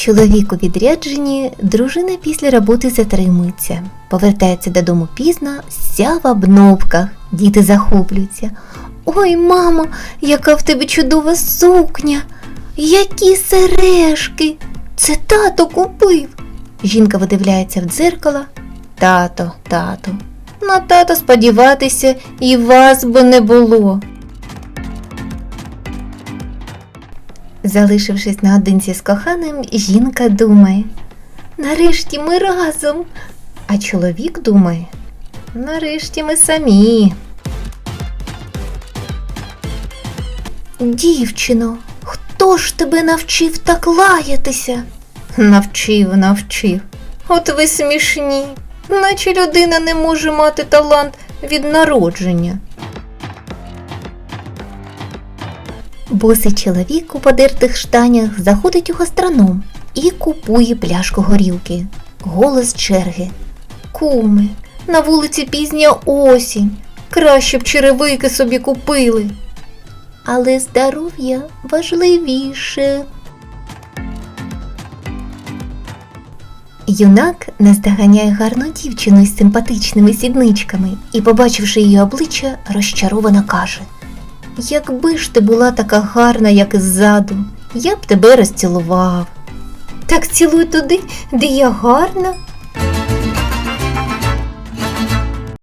Чоловік у відрядженні, дружина після роботи затримується. Повертається додому пізно, вся в обновках. Діти захоплюються. Ой, мамо, яка в тебе чудова сукня! Які сережки! Це тато купив. Жінка видивляється в дзеркало. Тато, тато. На тата сподіватися і вас би не було. Залишившись наодинці з коханим, жінка думає: нарешті ми разом. А чоловік думає: нарешті ми самі. Дівчино, хто ж тебе навчив так лаятися? Навчив, навчив. От ви смішні, наче людина не може мати талант від народження. Босий чоловік у подертих штанях заходить у гастроном і купує пляшку горілки. Голос черги. Куми, на вулиці пізня осінь. Краще б черевики собі купили. Але здоров'я важливіше. Юнак наздоганяє гарну дівчину із симпатичними сідничками і, побачивши її обличчя, розчаровано каже. Якби ж ти була така гарна, як іззаду, я б тебе розцілував. Так цілуй туди, де я гарна,